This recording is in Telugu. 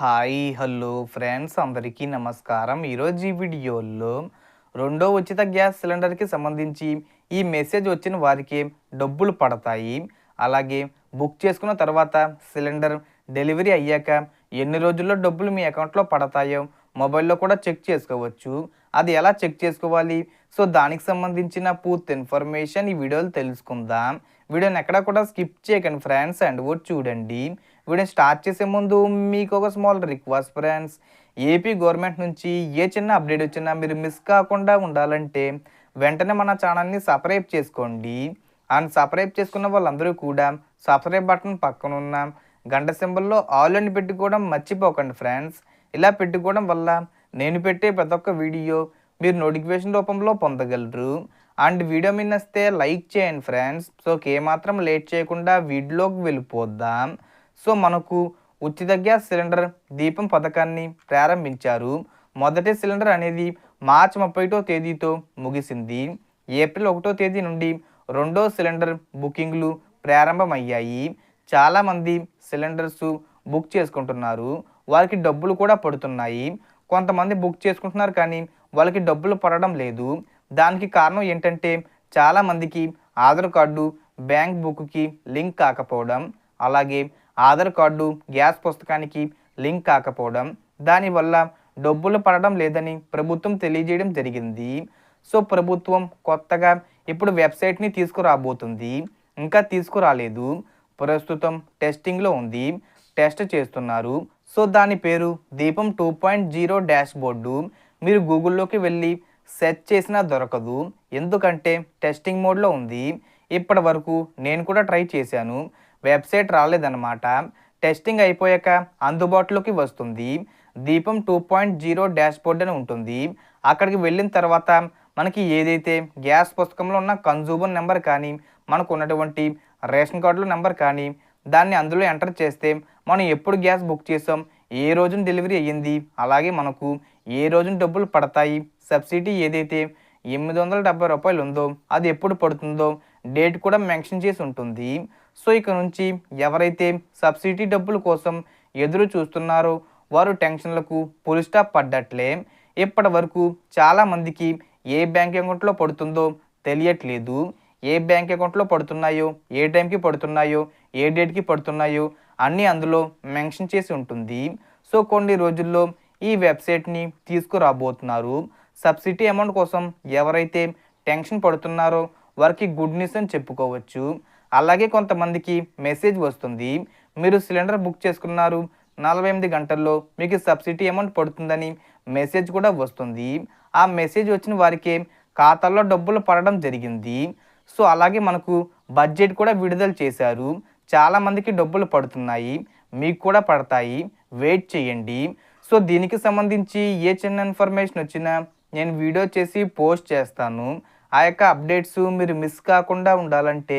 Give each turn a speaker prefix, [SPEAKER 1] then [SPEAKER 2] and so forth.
[SPEAKER 1] హాయ్ హలో ఫ్రెండ్స్ అందరికీ నమస్కారం. ఈరోజు ఈ వీడియోలో రెండో ఉచిత గ్యాస్ సిలిండర్కి సంబంధించి ఈ మెసేజ్ వచ్చిన వారికి డబ్బులు పడతాయి. అలాగే బుక్ చేసుకున్న తర్వాత సిలిండర్ డెలివరీ అయ్యాక ఎన్ని రోజుల్లో డబ్బులు మీ అకౌంట్లో పడతాయో మొబైల్లో కూడా చెక్ చేసుకోవచ్చు. అది ఎలా చెక్ చేసుకోవాలి? సో దానికి సంబంధించిన పూర్తి ఇన్ఫర్మేషన్ ఈ వీడియోలో తెలుసుకుందాం. వీడియోని ఎక్కడా కూడా స్కిప్ చేయకండి ఫ్రెండ్స్ అండ్ కూడా చూడండి. వీడియో స్టార్ట్ చేసే ముందు మీకు ఒక small request friends AP government నుంచి ఏ చిన్న అప్డేట్ వచ్చినా మీరు మిస్ కాకుండా ఉండాలంటే వెంటనే మన ఛానల్ని సబ్స్క్రైబ్ చేసుకోండి. అండ్ సబ్స్క్రైబ్ చేసుకున్న వాళ్ళందరూ కూడా సబ్స్క్రైబ్ బటన్ పక్కన ఉన్న గంట సింబల్లో ఆల్ అని పెట్టుకోవడం మర్చిపోకండి ఫ్రెండ్స్ ఇలా పెట్టుకోవడం వల్ల నేను పెట్టే ప్రతి ఒక్క వీడియో మీరు నోటిఫికేషన్ రూపంలో పొందగలరు. అండ్ వీడియో మీద వస్తే లైక్ చేయండి ఫ్రెండ్స్ సో ఏమాత్రం లేట్ చేయకుండా వీడియోలోకి వెళ్ళిపోద్దాం సో మనకు ఉచిత గ్యాస్ సిలిండర్ దీపం పథకాన్ని ప్రారంభించారు. మొదటి సిలిండర్ అనేది మార్చి ముప్పైటో తేదీతో ముగిసింది. ఏప్రిల్ ఒకటో తేదీ నుండి రెండో సిలిండర్ బుకింగ్లు ప్రారంభమయ్యాయి. చాలామంది సిలిండర్స్ బుక్ చేసుకుంటున్నారు. వారికి డబ్బులు కూడా పడుతున్నాయి. కొంతమంది బుక్ చేసుకుంటున్నారు కానీ వాళ్ళకి డబ్బులు పడడం లేదు. దానికి కారణం ఏంటంటే చాలామందికి ఆధార్ కార్డు బ్యాంక్ బుక్కి లింక్ కాకపోవడం. అలాగే ఆధార్ కార్డు గ్యాస్ పుస్తకానికి లింక్ కాకపోవడం దానివల్ల డబ్బులు పడడం లేదని ప్రభుత్వం తెలియజేయడం జరిగింది. సో ప్రభుత్వం కొత్తగా ఇప్పుడు వెబ్సైట్ని తీసుకురాబోతుంది. ఇంకా తీసుకురాలేదు. ప్రస్తుతం టెస్టింగ్లో ఉంది. టెస్ట్ చేస్తున్నారు. సో దాని పేరు Deepam two point zero dashboard. మీరు గూగుల్లోకి వెళ్ళి సెర్చ్ చేసినా దొరకదు. ఎందుకంటే టెస్టింగ్ మోడ్లో ఉంది. ఇప్పటి వరకు నేను కూడా ట్రై చేశాను. వెబ్సైట్ రాలేదన్నమాట. టెస్టింగ్ అయిపోయాక అందుబాటులోకి వస్తుంది. దీపం టూ పాయింట్ జీరో డాష్బోర్డ్ అని ఉంటుంది. అక్కడికి వెళ్ళిన తర్వాత మనకి ఏదైతే గ్యాస్ పుస్తకంలో ఉన్న కన్జ్యూమర్ నెంబర్ కానీ మనకు ఉన్నటువంటి రేషన్ కార్డులో నెంబర్ కానీ దాన్ని అందులో ఎంటర్ చేస్తే మనం ఎప్పుడు గ్యాస్ బుక్ చేసాం ఏ రోజున డెలివరీ అయ్యింది అలాగే మనకు ఏ రోజున డబ్బులు పడతాయి సబ్సిడీ ఏదైతే ఎనిమిది వందల డెబ్బై రూపాయలు ఉందో అది ఎప్పుడు పడుతుందో డేట్ కూడా మెన్షన్ చేసి ఉంటుంది. సో ఇక నుంచి ఎవరైతే సబ్సిడీ డబ్బుల కోసం ఎదురు చూస్తున్నారో వారు టెన్షన్లకు పులి స్టాప్ పడ్డట్లే. ఇప్పటి వరకు చాలామందికి ఏ బ్యాంక్ అకౌంట్లో పడుతుందో తెలియట్లేదు. ఏ బ్యాంక్ అకౌంట్లో పడుతున్నాయో ఏ టైంకి పడుతున్నాయో ఏ డేట్కి పడుతున్నాయో అన్నీ అందులో మెన్షన్ చేసి ఉంటుంది. సో కొన్ని రోజుల్లో ఈ వెబ్సైట్ని తీసుకురాబోతున్నారు. సబ్సిడీ అమౌంట్ కోసం ఎవరైతే టెన్షన్ పడుతున్నారో వారికి గుడ్ న్యూస్ అని చెప్పుకోవచ్చు. అలాగే కొంతమందికి మెసేజ్ వస్తుంది మీరు సిలిండర్ బుక్ చేసుకున్నారు నలభై ఎనిమిది గంటల్లో మీకు సబ్సిడీ అమౌంట్ పడుతుందని మెసేజ్ కూడా వస్తుంది. ఆ మెసేజ్ వచ్చిన వారికి ఖాతాల్లో డబ్బులు పడడం జరిగింది. సో అలాగే మనకు బడ్జెట్ కూడా విడుదల చేశారు. చాలామందికి డబ్బులు పడుతున్నాయి. మీకు కూడా పడతాయి. వెయిట్ చేయండి. సో దీనికి సంబంధించి ఏ చిన్న ఇన్ఫర్మేషన్ వచ్చినా నేను వీడియో చేసి పోస్ట్ చేస్తాను. ఆ యొక్క అప్డేట్స్ మీరు మిస్ కాకుండా ఉండాలంటే